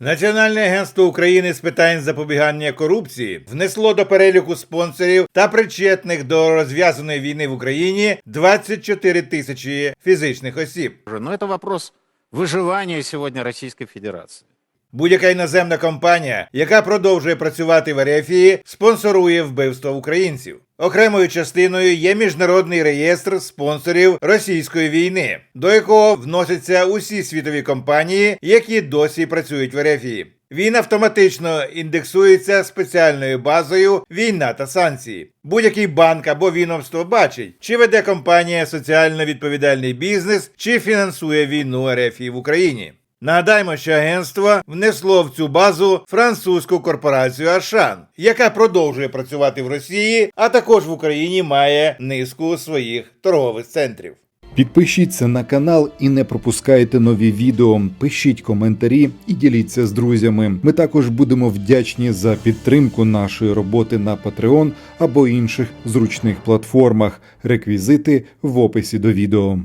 Національне агентство України з питань запобігання корупції внесло до переліку спонсорів та причетних до розв'язаної війни в Україні 24 тисячі фізичних осіб. Ну, это вопрос виживання сьогодні Російської Федерации. Будь-яка іноземна компанія, яка продовжує працювати в Ерефії, спонсорує вбивство українців. Окремою частиною є міжнародний реєстр спонсорів російської війни, до якого вносяться усі світові компанії, які досі працюють в Ерефії. Він автоматично індексується спеціальною базою війна та санкції. Будь-який банк або відомство бачить, чи веде компанія соціально відповідальний бізнес, чи фінансує війну РФ в Україні. Нагадаємо, що агентство внесло в цю базу французьку корпорацію Ашан, яка продовжує працювати в Росії, а також в Україні має низку своїх торгових центрів. Підпишіться на канал і не пропускайте нові відео. Пишіть коментарі і діліться з друзями. Ми також будемо вдячні за підтримку нашої роботи на Patreon або інших зручних платформах. Реквізити в описі до відео.